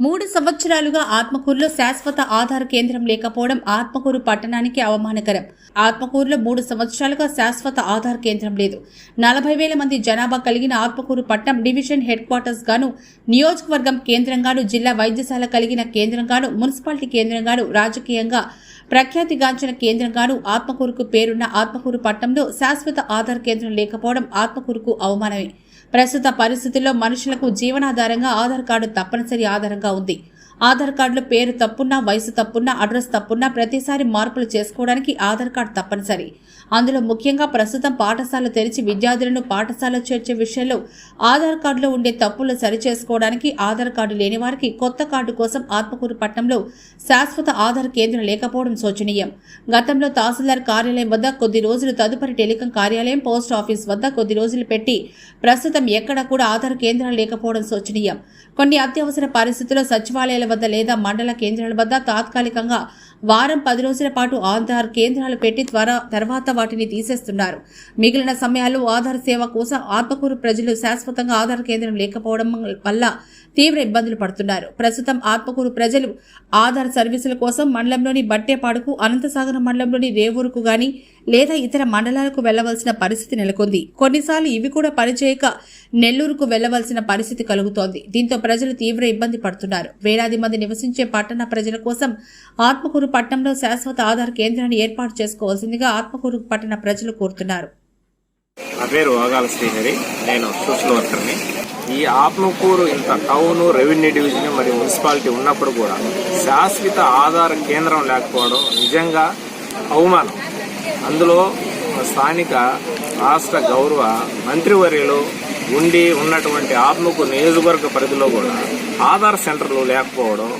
మూడు సంవత్సరాలుగా ఆత్మకూరులో శాశ్వత ఆధార కేంద్రం లేకపోవడం ఆత్మకూరు పట్టణానికి అవమానకరం. ఆత్మకూరులో మూడు సంవత్సరాలుగా శాశ్వత ఆధార్ కేంద్రం లేదు. నలభై వేల మంది జనాభా కలిగిన ఆత్మకూరు పట్టణం డివిజన్ హెడ్ క్వార్టర్స్ గాను నియోజకవర్గం కేంద్రంగాను జిల్లా వైద్యశాల కలిగిన కేంద్రంగాను మున్సిపాలిటీ కేంద్రంగాను రాజకీయంగా ప్రఖ్యాతిగాంచిన కేంద్రంగాను ఆత్మకూరుకు పేరున్న ఆత్మకూరు పట్టణంలో శాశ్వత ఆధార్ కేంద్రం లేకపోవడం ఆత్మకూరుకు అవమానమే. ప్రస్తుత పరిస్థితుల్లో మనుషులకు జీవనాధారంగా ఆధార్ కార్డు తప్పనిసరి ఆధారంగా 搞定 ఆధార్ కార్డులో పేరు తప్పున్నా వయసు తప్పున్నా అడ్రస్ తప్పున్నా ప్రతిసారి మార్పులు చేసుకోవడానికి ఆధార్ కార్డు తప్పనిసరి. అందులో ముఖ్యంగా ప్రస్తుతం పాఠశాల తెరిచి విద్యార్థులను పాఠశాల చేర్చే విషయంలో ఆధార్ కార్డులో ఉండే తప్పులు సరిచేసుకోవడానికి ఆధార్ కార్డు లేని వారికి కొత్త కార్డు కోసం ఆత్మకూరు పట్టణంలో శాశ్వత ఆధార్ కేంద్రం లేకపోవడం శోచనీయం. గతంలో తహసీల్దార్ కార్యాలయం వద్ద కొద్ది రోజులు తదుపరి టెలికాం కార్యాలయం పోస్ట్ ఆఫీస్ వద్ద కొద్ది రోజులు పెట్టి ప్రస్తుతం ఎక్కడ కూడా ఆధార్ కేంద్రాలు లేకపోవడం శోచనీయం. కొన్ని అత్యవసర పరిస్థితుల్లో సచివాలయాల వద్ద లేదా మండల కేంద్రాల వద్ద తాత్కాలికంగా వారం పది రోజుల పాటు ఆధార్ కేంద్రాలు పెట్టి త్వర తర్వాత వాటిని తీసేస్తున్నారు. మిగిలిన సమయాల్లో ఆధార్ సేవ కోసం ఆత్మకూరు ప్రజలు శాశ్వతంగా ఆధార్ కేంద్రం లేకపోవడం వల్ల తీవ్ర ఇబ్బందులు పడుతున్నారు. ప్రస్తుతం ఆత్మకూరు ప్రజలు ఆధార్ సర్వీసుల కోసం మండలంలోని బట్టేపాడుకు అనంతసాగరం మండలంలోని రేవూరుకు గాని లేదా ఇతర మండలాలకు వెళ్ళవలసిన పరిస్థితి నెలకొంది. కొన్నిసార్లు ఇవి కూడా పనిచేయక నెల్లూరుకు వెళ్ళవలసిన పరిస్థితి కలుగుతోంది. దీంతో ప్రజలు తీవ్ర ఇబ్బంది పడుతున్నారు. వేలాది మంది నివసించే పట్టణ ప్రజల కోసం ఆత్మకూరు పట్టణంలో శాశ్వత ఆధార్ కేంద్రాన్ని ఏర్పాటు చేసుకోవాల్సిందిగా ఆత్మకూరు పట్టణ ప్రజలు కోరుతున్నారు. నా పేరు శ్రీహరి. నేను సోషల్ వర్కర్ని. ఈ ఆత్మకూరు ఇంత టౌన్ రెవెన్యూ డివిజన్ మరియు మున్సిపాలిటీ ఉన్నప్పుడు కూడా శాశ్వత ఆధార కేంద్రం లేకపోవడం నిజంగా అవమానం. అందులో స్థానిక రాష్ట్ర గౌరవ మంత్రివర్యులు ఉండి ఉన్నటువంటి ఆత్మకు నియోజకవర్గ పరిధిలో కూడా ఆధార్ సెంటర్లు లేకపోవడం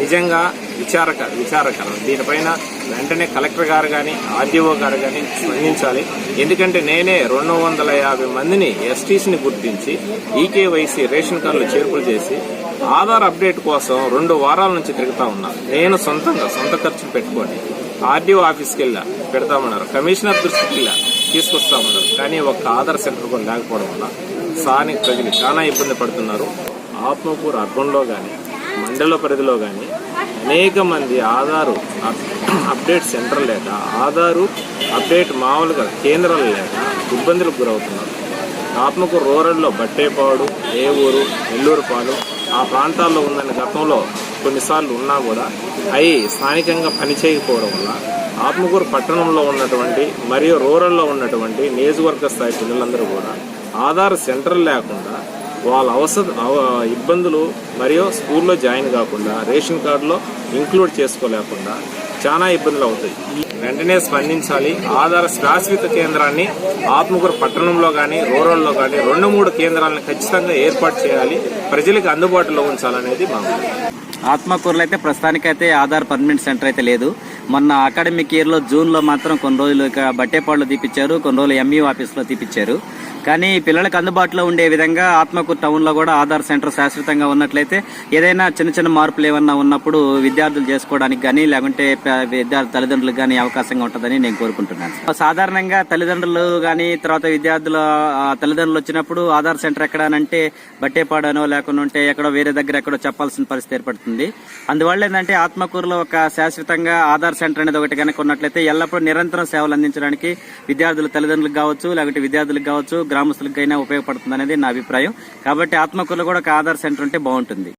నిజంగా విచారక విచారకరం. దీనిపైన వెంటనే కలెక్టర్ గారు కానీ ఆర్డీఓ గారు కానీ స్పందించాలి. ఎందుకంటే నేనే రెండు వందల యాభై మందిని ఎస్టీసీని గుర్తించి ఈకేవైసీ రేషన్ కార్డులు చేర్పులు చేసి ఆధార్ అప్డేట్ కోసం రెండు వారాల నుంచి తిరుగుతా ఉన్నా. నేను సొంతంగా సొంత ఖర్చులు పెట్టుకోండి ఆర్డీఓ ఆఫీస్కి వెళ్ళా పెడతామన్నారు. కమిషనర్ దృష్టికి వెళ్ళా తీసుకొస్తామన్నారు. కానీ ఒక్క ఆధార్ సెంటర్ కూడా లేకపోవడం వల్ల స్థానిక ప్రజలు చాలా ఇబ్బంది పడుతున్నారు. ఆత్మకూరు అర్బన్లో కానీ మండల పరిధిలో కానీ అనేక మంది ఆధారు అప్- అప్డేట్ సెంటర్ లేక ఆధారు అప్డేట్ మామూలుగా కేంద్రాలు లేక ఇబ్బందులకు గురవుతున్నారు. ఆత్మకూరు రూరల్లో బట్టేపాడు ఏవూరు నెల్లూరుపాలు ఆ ప్రాంతాల్లో ఉందని గతంలో కొన్నిసార్లు ఉన్నా కూడా అవి స్థానికంగా పనిచేయకపోవడం వల్ల ఆత్మకూరు పట్టణంలో ఉన్నటువంటి మరియు రూరల్లో ఉన్నటువంటి నియోజకవర్గ స్థాయి పిల్లలందరూ కూడా ఆధార్ సెంటర్ లేకుండా వాళ్ళ అవసర అవ- ఇబ్బందులు మరియు స్కూల్లో జాయిన్ కాకుండా రేషన్ కార్డులో ఇంక్లూడ్ చేసుకోలేకుండా చాలా ఇబ్బందులు అవుతాయి. వెంటనే స్పందించాలి. ఆధార శాశ్వత కేంద్రాన్ని ఆత్మకూరు పట్టణంలో కానీ రూరల్లో కానీ రెండు మూడు కేంద్రాలను ఖచ్చితంగా ఏర్పాటు చేయాలి. ప్రజలకు అందుబాటులో ఉంచాలనేది మా ఆత్మకూరులో అయితే ప్రస్తుతానికైతే ఆధార్ పర్మనెంట్ సెంటర్ అయితే లేదు. మొన్న అకాడమిక్ ఇయర్లో జూన్లో మాత్రం కొన్ని రోజులు ఇక బట్టేపాడులో తీపిచ్చారు కొన్ని రోజులు ఎంఈ ఆఫీస్లో తీపిచ్చారు. కానీ పిల్లలకు అందుబాటులో ఉండే విధంగా ఆత్మకూరు టౌన్లో కూడా ఆధార్ సెంటర్ శాశ్వతంగా ఉన్నట్లయితే ఏదైనా చిన్న చిన్న మార్పులు ఏమన్నా ఉన్నప్పుడు విద్యార్థులు చేసుకోవడానికి కానీ లేకుంటే విద్యార్థి తల్లిదండ్రులకు కానీ అవకాశంగా ఉంటుందని నేను కోరుకుంటున్నాను. సాధారణంగా తల్లిదండ్రులు కానీ తర్వాత విద్యార్థుల తల్లిదండ్రులు వచ్చినప్పుడు ఆధార్ సెంటర్ ఎక్కడ అంటే బట్టేపాడనో లేకుండా ఉంటే ఎక్కడో వేరే దగ్గర ఎక్కడో చెప్పాల్సిన పరిస్థితి ఏర్పడుతుంది. అందువల్ల ఏంటంటే ఆత్మకూరులో ఒక శాశ్వతంగా ఆధార్ సెంటర్ అనేది ఒకటి కనుక ఉన్నట్లయితే ఎల్లప్పుడూ నిరంతరం సేవలు అందించడానికి విద్యార్థుల తల్లిదండ్రులకు కావచ్చు లేకుంటే విద్యార్థులకు కావచ్చు గ్రామస్తులకైనా ఉపయోగపడుతుంది అనేది నా అభిప్రాయం. కాబట్టి ఆత్మకూరులో కూడా ఒక ఆధార్ సెంటర్ ఉంటే బాగుంటుంది.